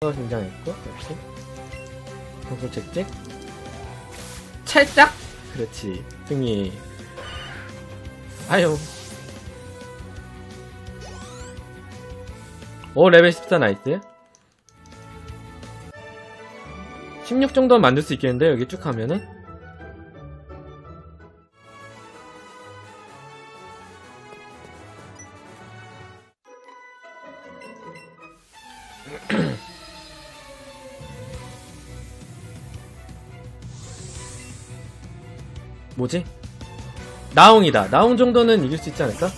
등장했고 그렇지. 공수 찍찍 찰싹 그렇지. 승리. 아유. 오 레벨 14 나이스. 16 정도는 만들 수 있겠는데 여기 쭉 하면은 뭐지? 나옹이다. 나옹 정도는 이길 수 있지 않을까?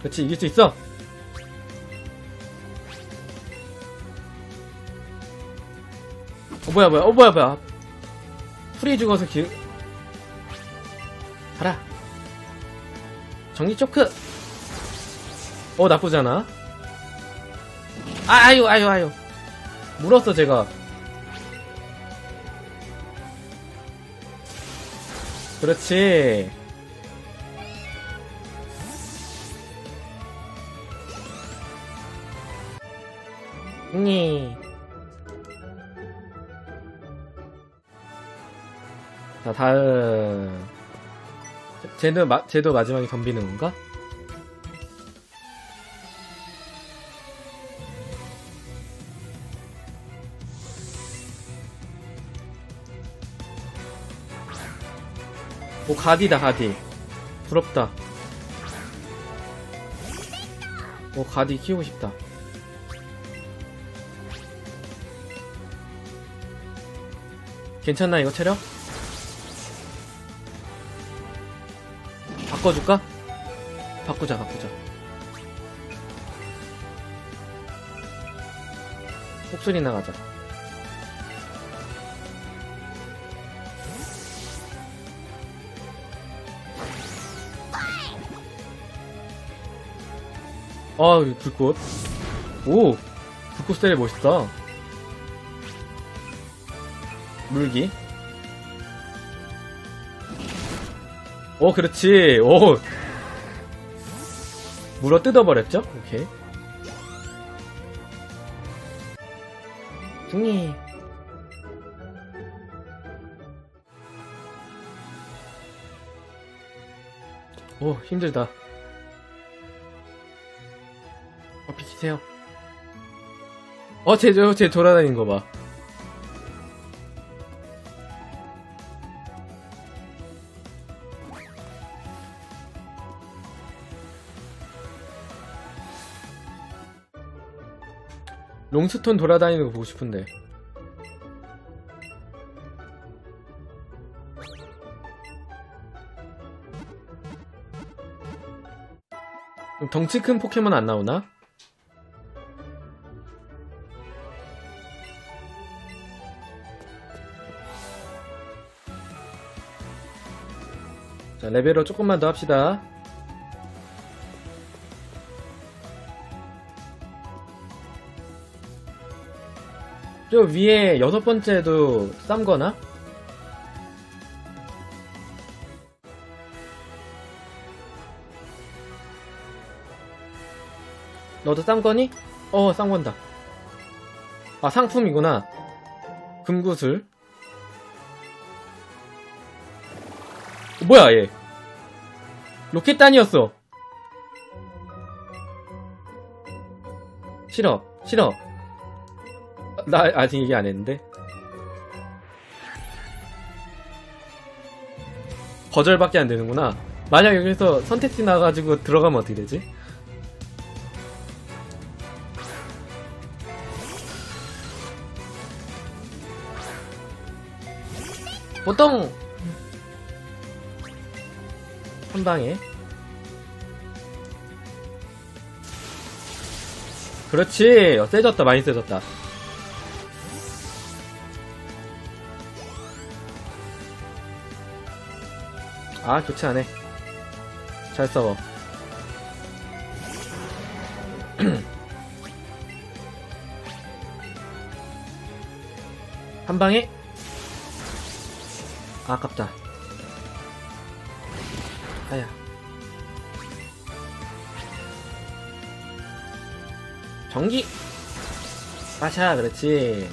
그렇지, 이길 수 있어! 어, 뭐야, 뭐야, 어, 뭐야, 뭐야. 풀이 죽어서 기, 가라. 정리 초크! 어, 나쁘잖아. 아, 아유, 아유, 아유. 물었어, 제가. 그렇지. 니. 자, 다음. 쟤도, 마, 쟤도 마지막에 덤비는 건가? 오, 가디다, 가디. 부럽다. 오, 가디 키우고 싶다. 괜찮나, 이거 체력? 바꿔줄까? 바꾸자, 바꾸자. 목소리 나가자. 아, 불꽃. 오! 불꽃 스타일 멋있다. 물기. 오, 그렇지. 오! 물어 뜯어버렸죠? 오케이. 승리. 오, 힘들다. 비키세요. 어, 쟤, 저, 쟤 돌아다니는 거 봐. 롱스톤 돌아다니는 거 보고 싶은데. 덩치 큰 포켓몬 안 나오나? 레벨업 조금만 더 합시다. 저 위에 여섯 번째도 쌈 거나? 너도 쌈 거니? 어, 쌈 건다. 아, 상품이구나. 금구슬. 어, 뭐야, 얘. 로켓단이었어. 싫어, 싫어. 나 아직 얘기 안 했는데. 거절밖에 안 되는구나. 만약 여기서 선택지 나가지고 들어가면 어떻게 되지? 보통 한 방에. 그렇지. 어, 세졌다. 많이 세졌다. 아 좋지 않네 잘 싸워 한 방에? 아, 아깝다 아야 전기. 빠샤 그렇지.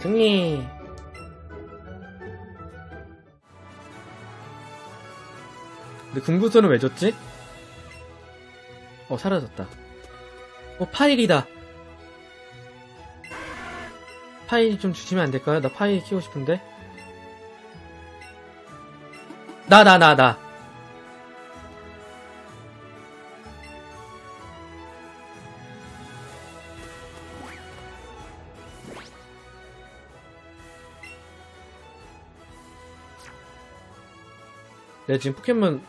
승리. 근데 궁구소는 왜 줬지? 어 사라졌다. 어 파일이다 파일 좀 주시면 안 될까요? 나 파일 키우고 싶은데 나 나 나 나 내가 지금 포켓몬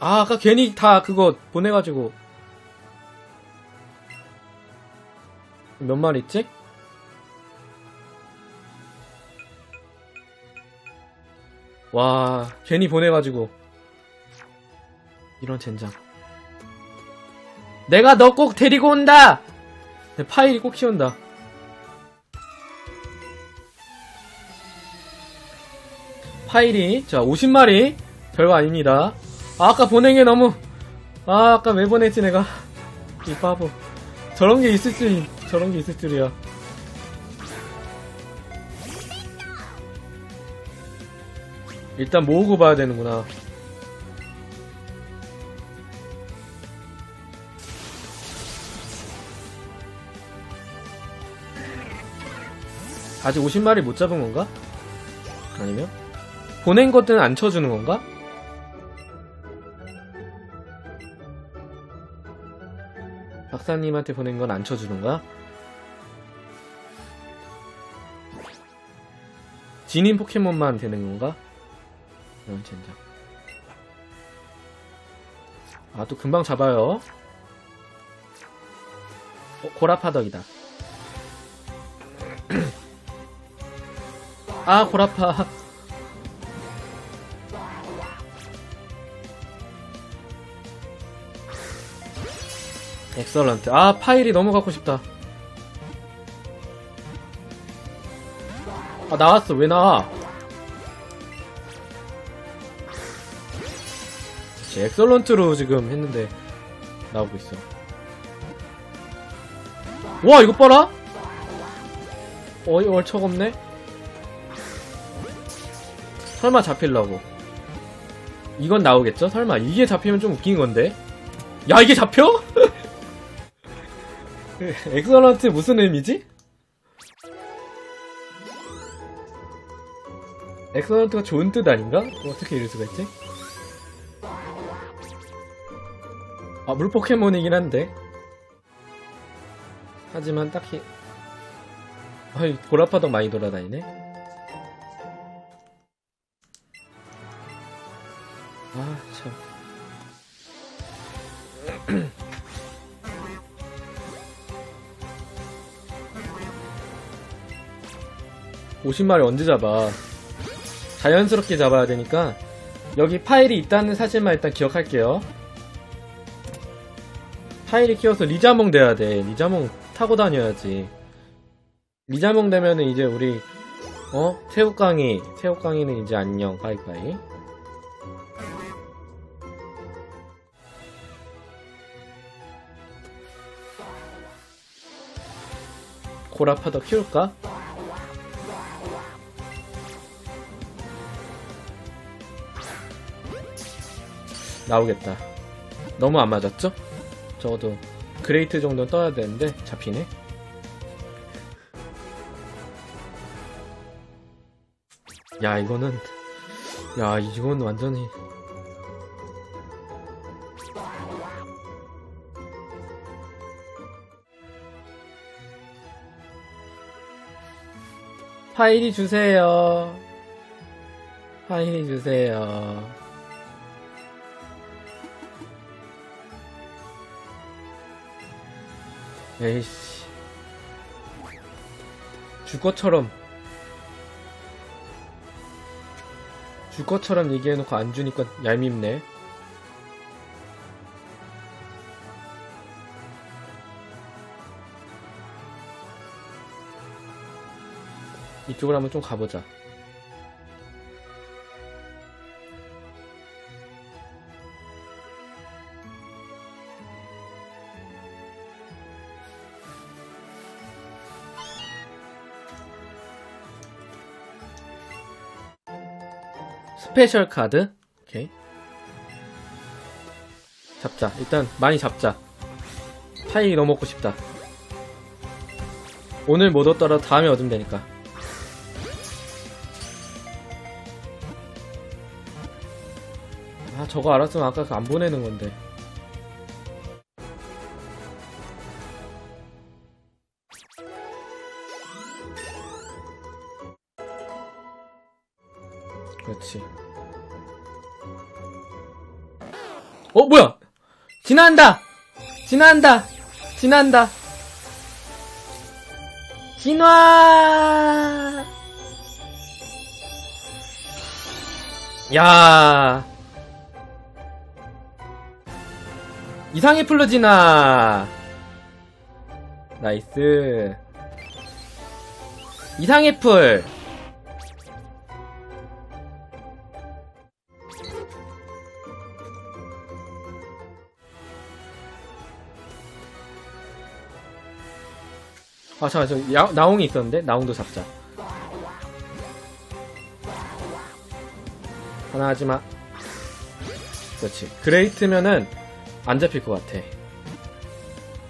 아 아까 괜히 다 그거 보내가지고 몇 마리 있지? 와. 괜히 보내가지고. 이런 젠장. 내가 너 꼭 데리고 온다! 내 파일이 꼭 키운다. 파일이 자 50마리? 별거 아닙니다. 아, 아까 보낸 게 너무 아 아까 왜 보냈지 내가? 이 바보. 저런 게 있을 줄 저런 게 있을 줄이야 일단 모으고 봐야 되는구나 아직 50마리 못 잡은 건가? 아니면? 보낸 것들은 안 쳐주는 건가? 박사님한테 보낸 건 안 쳐주는 거야? 진인 포켓몬만 되는 건가? 이런 젠장. 아, 또 금방 잡아요. 어, 고라파덕이다. 아, 고라파. 엑설런트. 아, 파일이 너무 갖고 싶다. 아, 나왔어. 왜 나와? 엑설런트로 지금 했는데, 나오고 있어. 와, 이거 봐라! 어이, 얼척없네? 설마 잡힐라고. 이건 나오겠죠? 설마. 이게 잡히면 좀 웃긴 건데? 야, 이게 잡혀? 엑설런트 무슨 의미지? 엑설런트가 좋은 뜻 아닌가? 어떻게 이럴 수가 있지? 아, 물 포켓몬이긴 한데. 하지만 딱히. 아이, 보라파덕 많이 돌아다니네. 아, 참. 50마리 언제 잡아? 자연스럽게 잡아야 되니까 여기 파일이 있다는 사실만 일단 기억할게요. 파일이 키워서 리자몽 돼야 돼. 리자몽 타고 다녀야지. 리자몽 되면은 이제 우리 어 새우깡이 새우깡이는 이제 안녕 가이가이. 고라파더 키울까? 나오겠다. 너무 안 맞았죠? 적어도 그레이트 정도는 떠야 되는데 잡히네. 야 이거는 야 이건 완전히 파일이 주세요. 파일이 주세요. 에이씨. 줄 것처럼. 줄 것처럼 얘기해놓고 안 주니까 얄밉네. 이쪽으로 한번 좀 가보자. 스페셜 카드. 오케이. 잡자. 일단 많이 잡자. 파이 너무 먹고 싶다. 오늘 못 얻더라도 다음에 얻으면 되니까. 아, 저거 알았으면 아까 그안 보내는 건데. 그렇지. 어, 뭐야! 지나간다! 지나간다! 지나간다! 진화! 야 이상의 풀로 진화! 나이스. 이상의 풀! 아, 잠깐, 저, 야, 나옹이 있었는데? 나옹도 잡자. 하나 하지마. 그렇지. 그레이트면은, 안 잡힐 것 같아.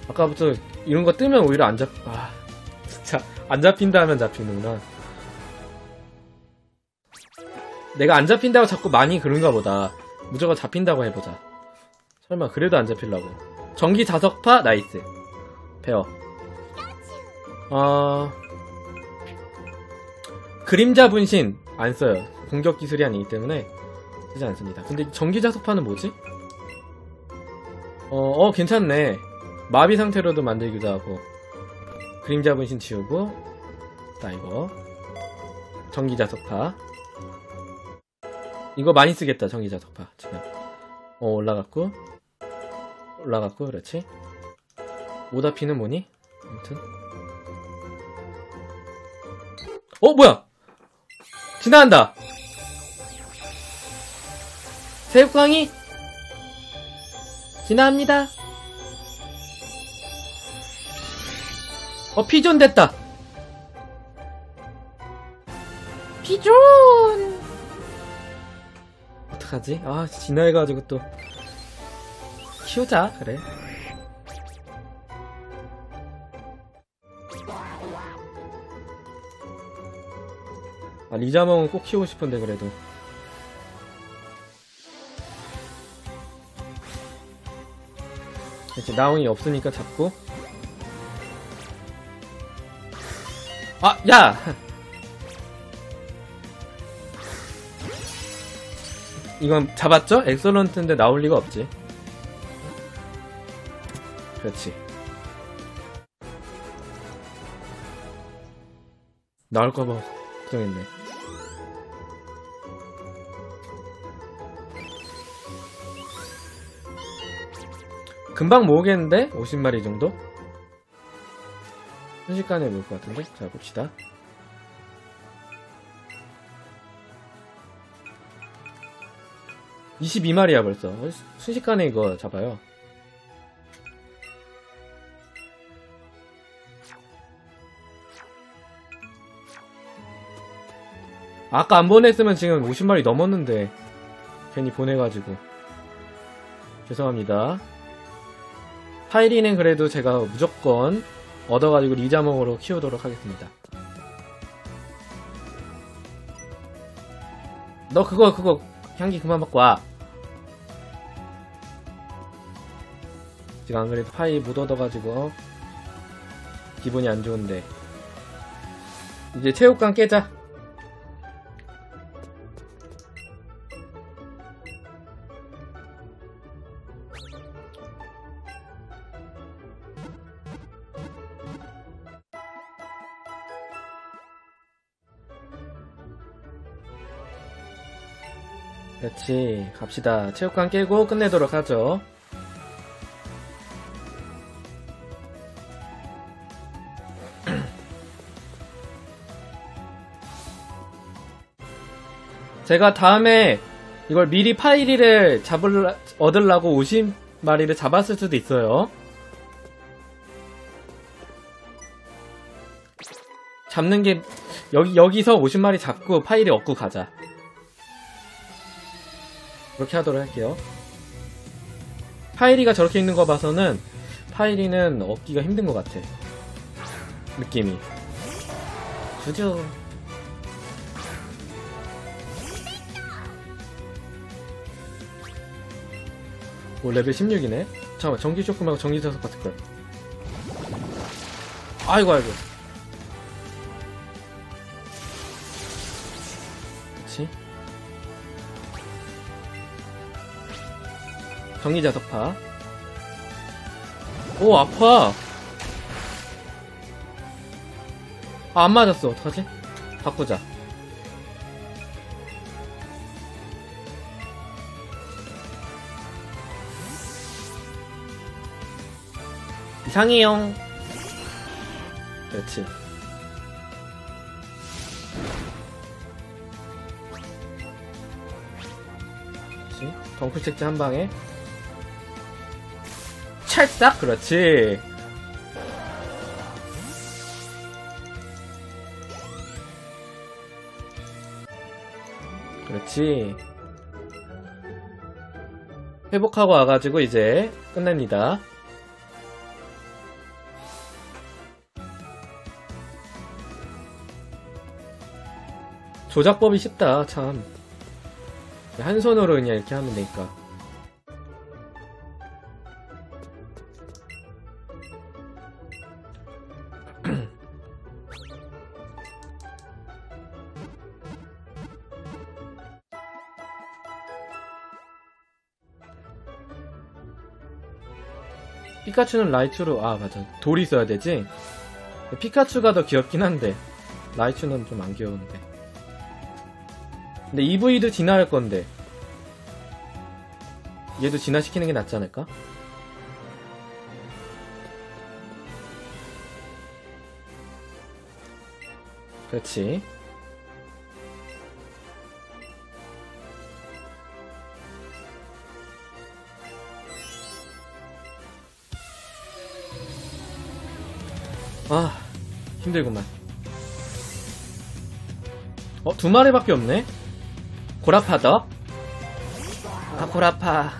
아까부터 이런 거 뜨면 오히려 안 잡, 아, 진짜, 안 잡힌다 하면 잡히는구나. 내가 안 잡힌다고 자꾸 많이 그런가 보다. 무조건 잡힌다고 해보자. 설마, 그래도 안 잡힐라고. 전기 자석파, 나이스. 배워. 어... 그림자 분신 안 써요. 공격 기술이 아니기 때문에 쓰지 않습니다. 근데 전기 자석파는 뭐지? 어, 어 괜찮네. 마비 상태로도 만들기도 하고 그림자 분신 지우고 나 이거 전기 자석파 이거 많이 쓰겠다 전기 자석파 지금 어 올라갔고 올라갔고 그렇지 오다피는 뭐니? 아무튼 어 뭐야? 지나간다. 새우깡이 지나갑니다. 어 피존 됐다. 피존! 어떡하지? 아 지나해가지고 또 키우자 그래 아, 리자몽은 꼭 키우고 싶은데, 그래도. 이제 나옹이 없으니까 잡고. 아, 야! 이건 잡았죠? 엑설런트인데 나올 리가 없지. 그렇지. 나올까봐 걱정했네. 금방 모으겠는데? 50마리 정도? 순식간에 모을 것 같은데? 자, 봅시다. (22마리야) 벌써 어, 순식간에 이거 잡아요 아까 안 보냈으면 지금 50마리 넘었는데 괜히 보내가지고 죄송합니다 파이리는 그래도 제가 무조건 얻어가지고 리자몽으로 키우도록 하겠습니다. 너 그거 그거 향기 그만 맡고 와. 지금 안 그래도 파이 못 얻어가지고 기분이 안 좋은데. 이제 체육관 깨자 그렇지 갑시다. 체육관 깨고 끝내도록 하죠. 제가 다음에 이걸 미리 파이리를 잡을 얻으려고 50마리를 잡았을 수도 있어요. 잡는 게 여기 여기서 50마리 잡고 파이리 얻고 가자 그렇게 하도록 할게요. 파이리가 저렇게 있는 거 봐서는 파이리는 얻기가 힘든 것 같아. 느낌이. 주죠. 오, 레벨 16이네? 잠깐만, 전기 쇼크 말고 전기 자석 같을걸. 아이고, 아이고. 전기 자석파. 오, 아파. 아, 안 맞았어. 어떡하지? 바꾸자. 이상해요. 그렇지. 덩크 책지 한 방에. 찰싹! 그렇지. 그렇지. 회복하고 와가지고 이제 끝냅니다. 조작법이 쉽다, 참. 한 손으로 그냥 이렇게 하면 되니까. 피카츄는 라이츄로, 아, 맞아. 돌이 있어야 되지? 피카츄가 더 귀엽긴 한데, 라이츄는 좀 안 귀여운데. 근데 EV도 진화할 건데, 얘도 진화시키는 게 낫지 않을까? 그렇지. 힘들구만. 어, 두 마리밖에 없네? 고라파더? 아, 고라파.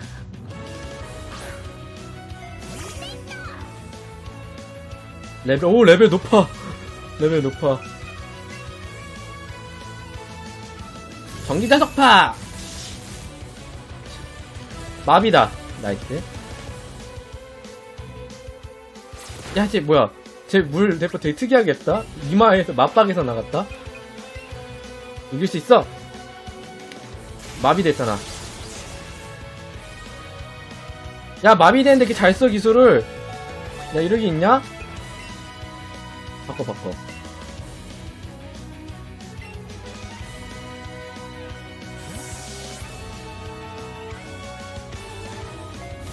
레벨, 오, 레벨 높아. 레벨 높아. 전기자석파! 마비다. 나이스. 야, 쟤 뭐야. 쟤물 대포 되게 특이하겠다? 이마에서, 맞박에서 나갔다? 이길 수 있어! 마비 됐잖아. 야, 마비됐는데 이렇게 잘 써, 기술을! 야, 이러기 있냐? 바꿔, 바꿔.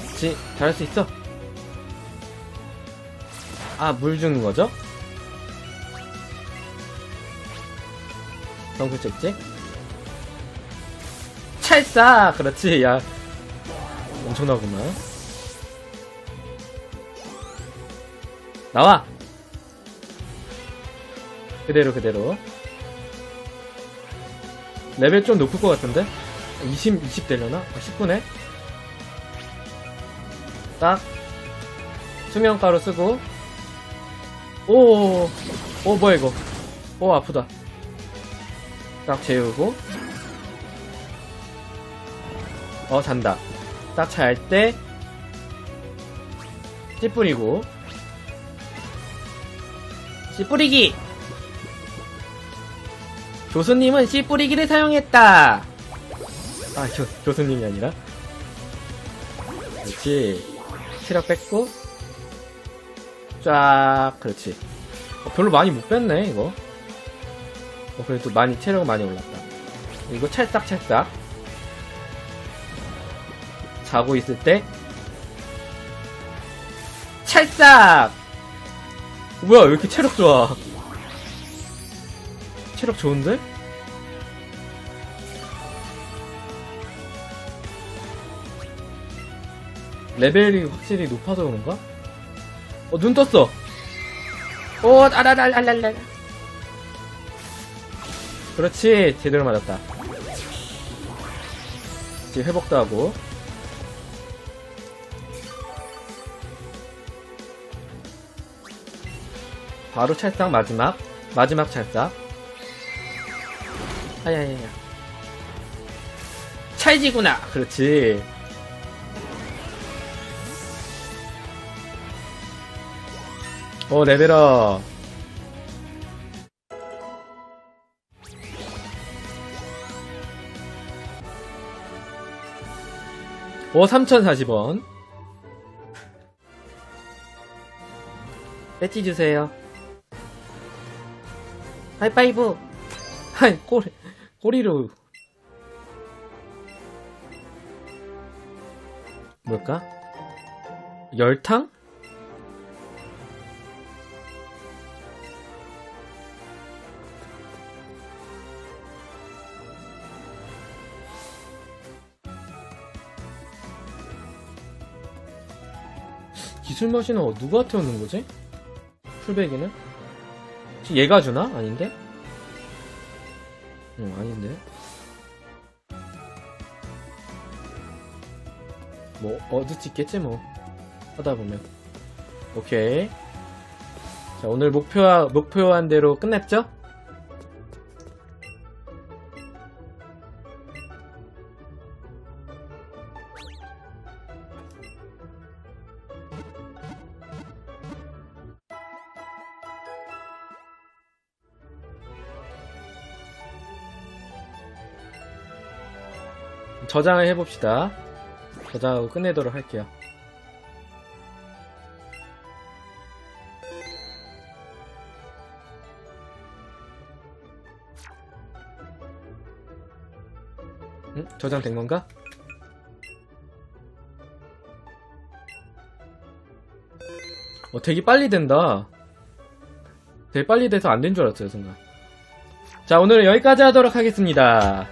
그치, 잘할 수 있어. 아, 물 주는 거죠? 덩크 찍지? 찰싹! 그렇지, 야. 엄청나구만. 나와! 그대로, 그대로. 레벨 좀 높을 것 같은데? 20, 20 되려나? 아, 10분에? 딱. 수면가루 쓰고. 오, 오, 뭐야, 이거. 오, 아프다. 딱 재우고. 어, 잔다. 딱 잘 때. 씨 뿌리고. 씨 뿌리기! 교수님은 씨 뿌리기를 사용했다! 아, 교, 교수님이 아니라. 그렇지. 체력 뺐고. 쫙, 그렇지. 어, 별로 많이 못 뺐네, 이거. 어, 그래도 많이, 체력 많이 올랐다. 이거 찰싹찰싹. 자고 있을 때. 찰싹! 뭐야, 왜 이렇게 체력 좋아? 체력 좋은데? 레벨이 확실히 높아서 그런가? 어, 눈 떴어! 오, 아라랄랄랄랄. 그렇지, 제대로 맞았다. 같이 회복도 하고. 바로 찰싹 마지막. 마지막 찰싹. 아야야야. 찰지구나. 그렇지. 오, 레벨업. 오, 3040원. 배지 주세요. 하이파이브! 하이, 꼬리, 꼬리로. 뭘까? 열탕? 기술 머신은 누가 태우는 거지? 혹시 얘가 주나? 아닌데? 응, 아닌데. 뭐, 얻을 수 있겠지, 뭐. 하다 보면. 오케이. 자, 오늘 목표, 목표한 대로 끝냈죠? 저장을 해봅시다. 저장하고 끝내도록 할게요. 응? 저장된 건가? 어, 되게 빨리 된다. 되게 빨리 돼서 안 된 줄 알았어요, 순간. 자, 오늘은 여기까지 하도록 하겠습니다.